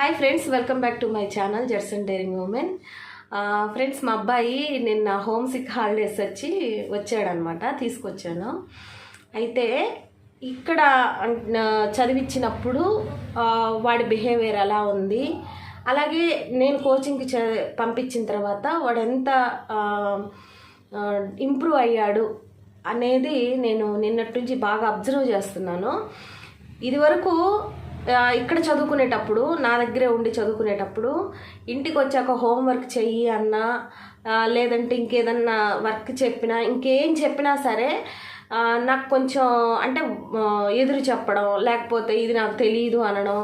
Hi friends welcome back to my channel జెర్సన్ daring women friends మా అబ్బాయి నిన్న home sick holidays వచ్చి వచ్చాడనమాట తీసుకొచ్చాను. అయితే ఇక్కడ చదివించినప్పుడు వాడి బిహేవియర్ ఎలా ఉంది. అలాగే నేను కోచింగ్కి చ పంపించిన తర్వాత వాడు ఎంత ఇంప్రూవ్ అయ్యాడు అనేది నేను నిన్నటి నుంచి బాగా అబ్జర్వ్ చేస్తున్నాను. ఇదివరకు ఇక్కడ చదువుకునేటప్పుడు నా దగ్గరే ఉండి చదువుకునేటప్పుడు ఇంటికి వచ్చాక హోంవర్క్ చెయ్యి అన్నా లేదంటే ఇంకేదన్నా వర్క్ చెప్పినా ఇంకేం చెప్పినా సరే నాకు కొంచెం అంటే ఎదురు చెప్పడం లేకపోతే ఇది నాకు తెలియదు అనడం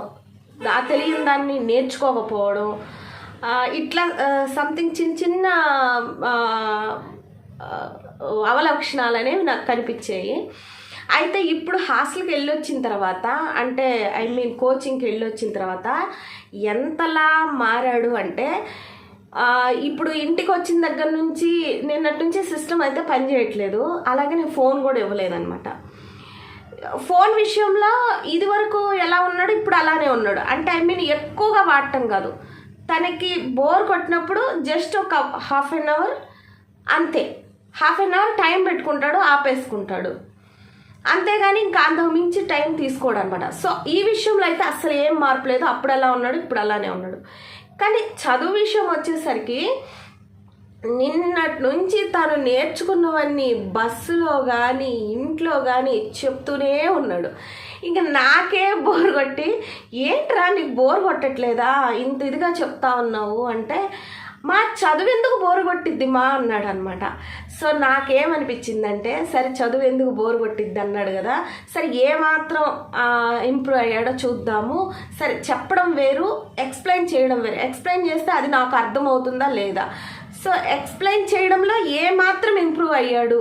ఆ తెలియని దాన్ని నేర్చుకోకపోవడం ఇట్లా సంథింగ్ చిన్న చిన్న అవలక్షణాలు అనేవి నాకు కనిపించాయి. అయితే ఇప్పుడు హాస్టల్కి వెళ్ళొచ్చిన తర్వాత అంటే ఐ మీన్ కోచింగ్కి వెళ్ళొచ్చిన తర్వాత ఎంతలా మారాడు అంటే ఇప్పుడు ఇంటికి వచ్చిన దగ్గర నుంచి నిన్నటి నుంచి సిస్టమ్ అయితే పనిచేయట్లేదు అలాగే నేను ఫోన్ కూడా ఇవ్వలేదన్నమాట. ఫోన్ విషయంలో ఇది వరకు ఎలా ఉన్నాడు ఇప్పుడు అలానే ఉన్నాడు. అంటే ఐ మీన్ ఎక్కువగా వాడటం కాదు. తనకి బోర్ కొట్టినప్పుడు జస్ట్ ఒక హాఫ్ అన్ అవర్ అంతే. హాఫ్ అన్ అవర్ టైం పెట్టుకుంటాడు ఆపేసుకుంటాడు. అంతేగాని ఇంకా అంతకు మించి టైం తీసుకోడు అనమాట సో ఈ విషయంలో అయితే అసలు ఏం మార్పు లేదు. అప్పుడు ఎలా ఉన్నాడు ఇప్పుడు అలానే ఉన్నాడు. కానీ చదువు విషయం వచ్చేసరికి నిన్నటి నుంచి తను నేర్చుకున్నవన్నీ బస్సులో కానీ ఇంట్లో కానీ చెప్తూనే ఉన్నాడు. ఇంకా నాకే బోర్ కొట్టి ఏంట్రా నీకు బోర్ కొట్టట్లేదా? ఇంత ఇదిగా చెప్తా ఉన్నావు అంటే మా చదువు ఎందుకు బోరు కొట్టిద్ది మా అన్నాడు అనమాట సో నాకేమనిపించిందంటే సరే చదువు ఎందుకు బోర్ కొట్టిద్ది అన్నాడు కదా సరే ఏమాత్రం ఇంప్రూవ్ అయ్యాడో చూద్దాము. సరే చెప్పడం వేరు ఎక్స్ప్లెయిన్ చేయడం వేరు. ఎక్స్ప్లెయిన్ చేస్తే అది నాకు అర్థమవుతుందా లేదా? సో ఎక్స్ప్లెయిన్ చేయడంలో ఏ మాత్రం ఇంప్రూవ్ అయ్యాడు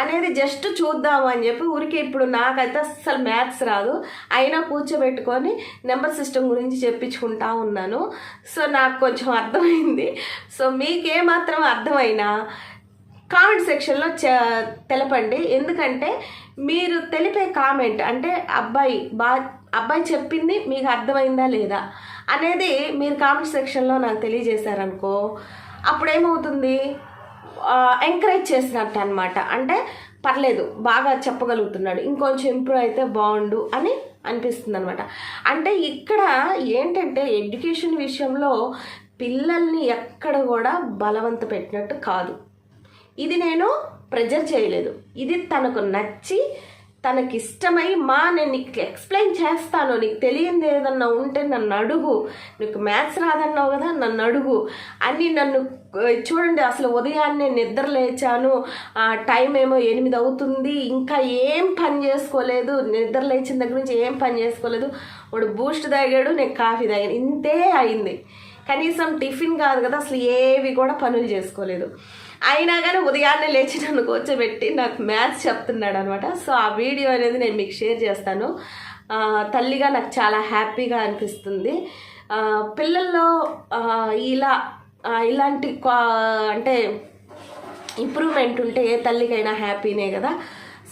అనేది జస్ట్ చూద్దాము అని చెప్పి ఊరికే ఇప్పుడు నాకైతే అస్సలు మ్యాథ్స్ రాదు. అయినా కూర్చోబెట్టుకొని నెంబర్ సిస్టమ్ గురించి చెప్పించుకుంటా ఉన్నాను. సో నాకు కొంచెం అర్థమైంది. సో మీకు ఏమాత్రం అర్థమైనా కామెంట్ సెక్షన్లో తెలపండి. ఎందుకంటే మీరు తెలిపే కామెంట్ అంటే అబ్బాయి బా అబ్బాయి చెప్పింది మీకు అర్థమైందా లేదా అనేది మీరు కామెంట్ సెక్షన్లో నాకు తెలియజేశారనుకో అప్పుడు ఏమవుతుంది ఎంకరేజ్ చేసినట్టు అనమాట అంటే పర్లేదు బాగా చెప్పగలుగుతున్నాడు ఇంకొంచెం ఇంప్రూవ్ అయితే బాగుండు అని అనిపిస్తుంది అనమాట అంటే ఇక్కడ ఏంటంటే ఎడ్యుకేషన్ విషయంలో పిల్లల్ని ఎక్కడ కూడా బలవంత పెట్టినట్టు కాదు. ఇది నేను ప్రెజర్ చేయలేదు. ఇది తనకు నచ్చి తనకి ఇష్టమై మా నేను నీకు ఎక్స్ప్లెయిన్ చేస్తాను. నీకు తెలియంది ఏదన్నా ఉంటే నన్ను అడుగు. నీకు మ్యాథ్స్ రాదన్నావు కదా నన్ను అడుగు. అని నన్ను చూడండి అసలు ఉదయాన్నే నిద్ర లేచాను. ఆ, టైం ఏమో ఎనిమిది అవుతుంది. ఇంకా ఏం పని చేసుకోలేదు. నిద్ర లేచిన దగ్గర నుంచి ఏం పని చేసుకోలేదు. వాడు బూస్ట్ తాగాడు నేను కాఫీ తాగాను. ఇంతే అయింది. కనీసం టిఫిన్ కాదు కదా అసలు ఏవి కూడా పనులు చేసుకోలేదు. అయినా కానీ ఉదయాన్నే లేచి నన్ను కూర్చోబెట్టి నాకు మ్యాథ్స్ చెప్తున్నాడు అనమాట సో ఆ వీడియో అనేది నేను మీకు షేర్ చేస్తాను. తల్లిగా నాకు చాలా హ్యాపీగా అనిపిస్తుంది. పిల్లల్లో ఇలా ఇలాంటి క్వా- అంటే ఇంప్రూవ్మెంట్ ఉంటే ఏ తల్లికైనా హ్యాపీనే కదా.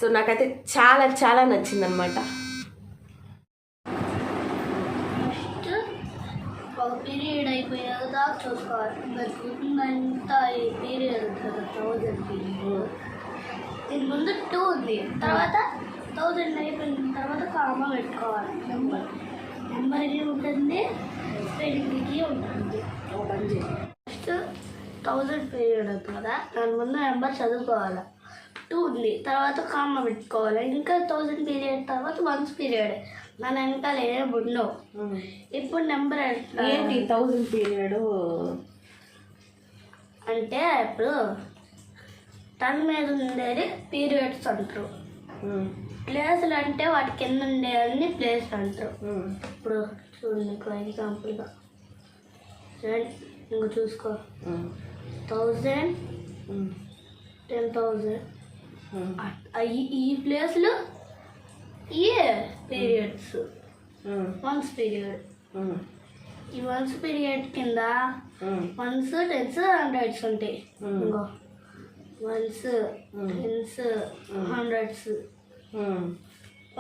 సో నాకైతే చాలా చాలా నచ్చిందనమాట. పీరియడ్ అయిపోయా దాకా చూసుకోవాలి ఇంకా చూసిందంతా ఈ పీరియడ్ థౌజండ్ పీరియడ్ దీని ముందు టూ ఉంది తర్వాత థౌజండ్ అయిపోయిన తర్వాత కామా పెట్టుకోవాలి నెంబర్ నెంబర్ ఇది ఉంటుంది స్పెల్లింగ్కి ఉంటుంది ఫస్ట్ థౌజండ్ పీరియడ్ అవుతుంది కదా? దాని ముందు నెంబర్ చదువుకోవాలి? టూ ఉంది. తర్వాత కామా పెట్టుకోవాలి. ఇంకా థౌజండ్ పీరియడ్ తర్వాత వన్స్ పీరియడ్. మన వెనకాల ఏం ఉండవు. ఇప్పుడు నెంబర్? ఏంటి థౌజండ్ పీరియడ్? అంటే ఇప్పుడు టన్ మీద ఉండేది పీరియడ్స్ అంటారు. ప్లేసులు అంటే వాటి కింద ఉండేవన్నీ ప్లేస్ అంటారు. ఇప్పుడు చూడండి మీకు ఎగ్జాంపుల్గా ఇంక చూసుకో. థౌజండ్ టెన్ థౌజండ్ ఈ ప్లేస్లు ఈ పీరియడ్స్ వన్స్ పీరియడ్ ఈ వన్స్ పీరియడ్ కింద వన్స్ టెన్స్ హండ్రెడ్స్ ఉంటాయి. ఇంకో వన్స్ టెన్స్ హండ్రెడ్స్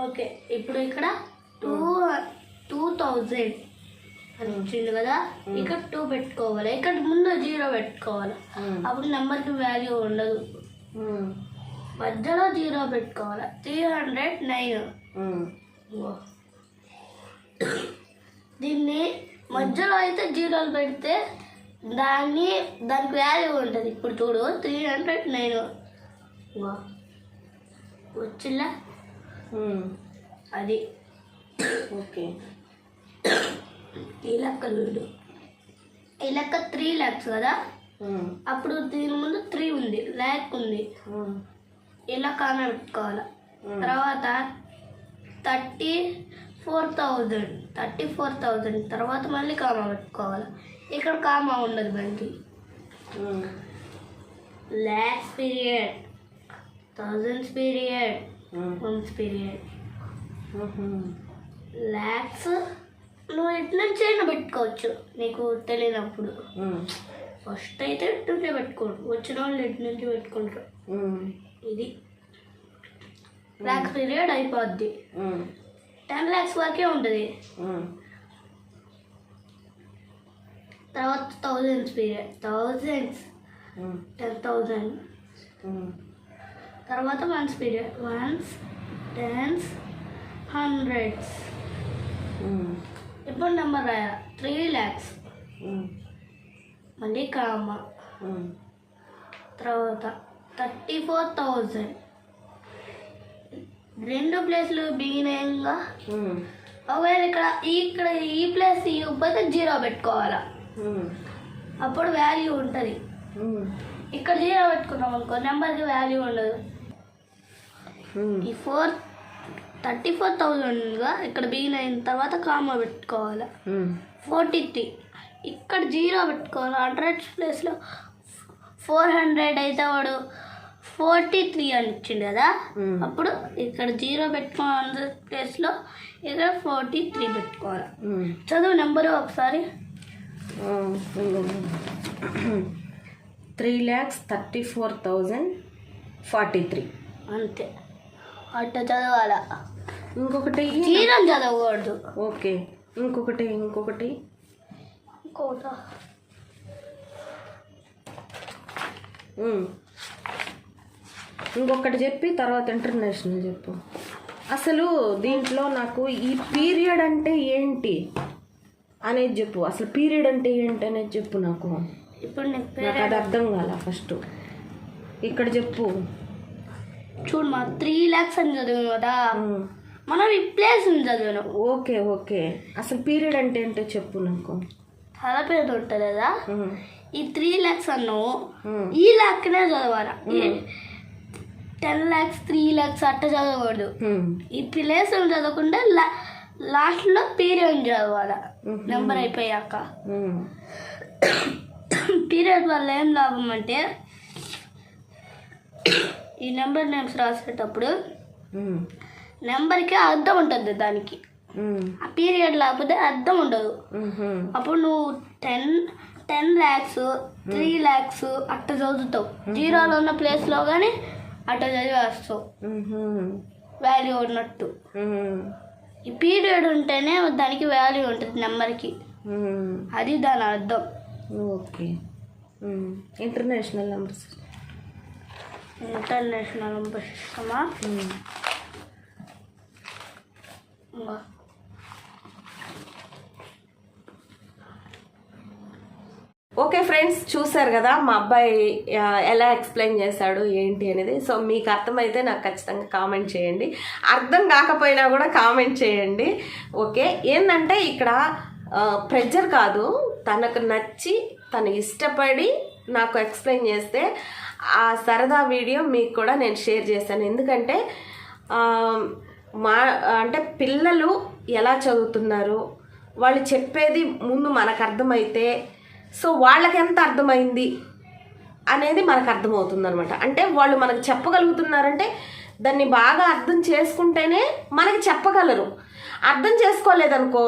ఓకే ఇప్పుడు ఇక్కడ టూ టూ థౌజండ్ అని ఇచ్చిండు కదా ఇక్కడ టూ పెట్టుకోవాలి. ఇక్కడ ముందు జీరో పెట్టుకోవాలి. అప్పుడు నెంబర్కి వాల్యూ ఉండదు. మధ్యలో జీరో పెట్టుకోవాలి. Three hundred nine. దీన్ని మధ్యలో అయితే జీరోలు పెడితే దాన్ని దానికి వాల్యూ ఉంటుంది. ఇప్పుడు చూడు త్రీ హండ్రెడ్ నైన్. వచ్చిందా? అది. ఓకే. ఈ లెక్క చూడు. ఈ లెక్క త్రీ ల్యాక్స్ కదా? అప్పుడు దీని ముందు త్రీ ఉంది ల్యాక్ ఉంది. ఇలా కానా పెట్టుకోవాలి తర్వాత thirty four thousand thirty four thousand తర్వాత మళ్ళీ కామా పెట్టుకోవాలి. ఇక్కడ కామా ఉండదు మనకి lakhs period thousands period months period. Lakhs నువ్వు ఎటు నుంచి అయినా పెట్టుకోవచ్చు నీకు తెలియనప్పుడు. ఫస్ట్ అయితే ఎటు నుంచే పెట్టుకోడు వచ్చిన వాళ్ళు ఎటు నుంచి పెట్టుకుంటారు ఇది. ల్యాక్స్ పీరియడ్ అయిపోద్ది. టెన్ ల్యాక్స్ వరకే ఉంటుంది. తర్వాత thousands period thousands ten thousand తర్వాత ones period ones tens hundreds ఇప్పుడు నెంబర్ రాయాలి త్రీ ల్యాక్స్ మళ్ళీ కామ. తర్వాత థర్టీ ఫోర్ థౌజండ్. రెండు ప్లేస్లు బిగినంగా ఒకవేళ ఇక్కడ ఇక్కడ ఈ ప్లేస్ ఇవ్వకపోతే జీరో పెట్టుకోవాలా? అప్పుడు వాల్యూ ఉంటుంది. ఇక్కడ జీరో పెట్టుకున్నాం అనుకో నెంబర్కి వాల్యూ ఉండదు. ఈ ఫోర్ థర్టీ ఫోర్ థౌజండ్గా ఇక్కడ బిగిన్ అయిన తర్వాత కామా పెట్టుకోవాలి? ఫోర్టీ త్రీ ఇక్కడ జీరో పెట్టుకోవాలి? హండ్రెడ్ ప్లేస్లో ఫోర్ హండ్రెడ్ అయితే వాడు ఫోర్టీ త్రీ అని ఇచ్చిండు కదా. అప్పుడు ఇక్కడ జీరో పెట్టుకోవాలి ప్లేస్లో ఇక్కడ ఫోర్టీ త్రీ పెట్టుకోవాలి చదువు నెంబరు ఒకసారి. Three lakhs thirty four thousand forty three అంతే. అట్ట చదవాల? ఇంకొకటి జీరో చదవకూడదు. ఓకే. ఇంకొకటి ఇంకొకటి. ఇంకోట ఉమ్. ఇంకొకటి చెప్పి తర్వాత ఇంటర్నేషనల్ చెప్పు. అసలు దీంట్లో నాకు ఈ పీరియడ్ అంటే ఏంటి అనేది చెప్పు. అసలు పీరియడ్ అంటే ఏంటి అనేది చెప్పు నాకు. ఇప్పుడు నీకు అది అర్థం కాల ఫస్ట్ ఇక్కడ చెప్పు. చూడు మా త్రీ ల్యాక్స్ అని చదివాను కదా. మనం ఈ ప్లేస్ చదివాను. Okay okay. అసలు పీరియడ్ అంటే ఏంటో చెప్పు నాకు. తల పేరు ఉంటుంది కదా. ఈ త్రీ ల్యాక్స్ అన్నావు. ఈ ల్యాక్నే చదవాలి? టెన్ ల్యాక్స్ త్రీ ల్యాక్స్ అట్ట చదవకూడదు. ఈ ప్లేస్ చదవకుండా లా లాస్ట్లో పీరియడ్ చదవాలి. నెంబర్ అయిపోయాక. పీరియడ్ వల్ల ఏం లాభం అంటే ఈ నెంబర్ నేమ్స్ రాసేటప్పుడు. నెంబర్కి అర్థం ఉంటుంది దానికి. ఆ పీరియడ్ లేకపోతే అర్థం ఉండదు. అప్పుడు నువ్వు ten ten lakhs three lakhs అట్ట చదువుతావు జీరోలో ఉన్న ప్లేస్లో కానీ అట్ట చదివేస్తావు. వాల్యూ ఉన్నట్టు. ఈ పీరియడ్ ఉంటేనే దానికి వాల్యూ ఉంటుంది నెంబర్కి. అది దాని అర్థం. Okay. International numbers international number సిస్టమా? Okay friends చూసారు కదా మా అబ్బాయి ఎలా ఎక్స్ప్లెయిన్ చేశాడు ఏంటి అనేది. సో మీకు అర్థమైతే నాకు ఖచ్చితంగా కామెంట్ చేయండి. అర్థం కాకపోయినా కూడా కామెంట్ చేయండి. ఓకే ఏంటంటే ఇక్కడ ప్రెజర్ కాదు. తనకు నచ్చి తను ఇష్టపడి నాకు ఎక్స్ప్లెయిన్ చేస్తే ఆ సరదా వీడియో మీకు కూడా నేను షేర్ చేశాను. ఎందుకంటే మా అంటే పిల్లలు ఎలా చదువుతున్నారు? వాళ్ళు చెప్పేది ముందు మనకు అర్థమైతే సో వాళ్ళకి ఎంత అర్థమైంది అనేది మనకు అర్థమవుతుంది అనమాట అంటే వాళ్ళు మనకు చెప్పగలుగుతున్నారంటే దాన్ని బాగా అర్థం చేసుకుంటేనే మనకి చెప్పగలరు. అర్థం చేసుకోలేదనుకో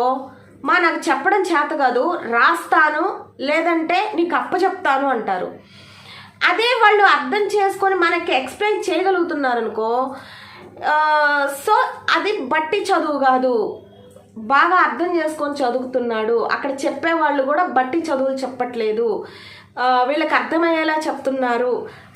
మా నాకు చెప్పడం చేత కాదు రాస్తాను లేదంటే నీకు అప్పచెప్తాను అంటారు. అదే వాళ్ళు అర్థం చేసుకొని మనకి ఎక్స్ప్లెయిన్ చేయగలుగుతున్నారు అనుకో సో అది బట్టి చదువు కాదు. బాగా అర్థం చేసుకొని చదువుతున్నాడు. అక్కడ చెప్పేవాళ్ళు కూడా బట్టి చదువులు చెప్పట్లేదు. వీళ్ళకి అర్థమయ్యేలా చెప్తున్నారు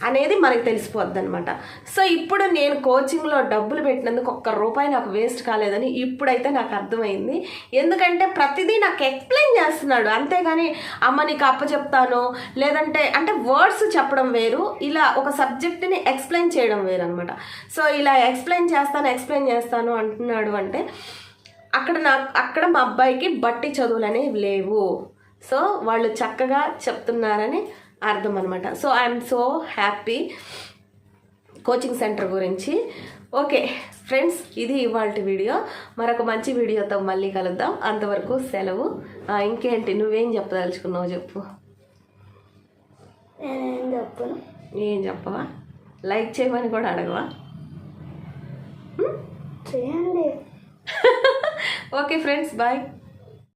అనేది మనకు తెలిసిపోద్ది అనమాట సో ఇప్పుడు నేను కోచింగ్లో డబ్బులు పెట్టినందుకు ఒక్క రూపాయి నాకు వేస్ట్ కాలేదని ఇప్పుడైతే నాకు అర్థమైంది. ఎందుకంటే ప్రతిదీ నాకు ఎక్స్ప్లెయిన్ చేస్తున్నాడు. అంతేగాని అమ్మ నీకు అప్ప చెప్తాను లేదంటే అంటే వర్డ్స్ చెప్పడం వేరు ఇలా ఒక సబ్జెక్ట్ని ఎక్స్ప్లెయిన్ చేయడం వేరు అనమాట సో ఇలా ఎక్స్ప్లెయిన్ చేస్తాను ఎక్స్ప్లెయిన్ చేస్తాను అంటున్నాడు అంటే అక్కడ నా అక్కడ మా అబ్బాయికి బట్టి చదువులు అనేవి లేవు. సో వాళ్ళు చక్కగా చెప్తున్నారని అర్థం అనమాట so I'm so happy coaching centre గురించి. ఓకే ఫ్రెండ్స్ ఇది ఇవాళ వీడియో. మరొక మంచి వీడియోతో మళ్ళీ కలుద్దాం. అంతవరకు సెలవు. ఇంకేంటి? నువ్వేం చెప్పదలుచుకున్నావు చెప్పు. నేనేం చెప్పను. ఏం చెప్పవా? లైక్ చేయమని కూడా అడగవా? చేయండి. Okay friends bye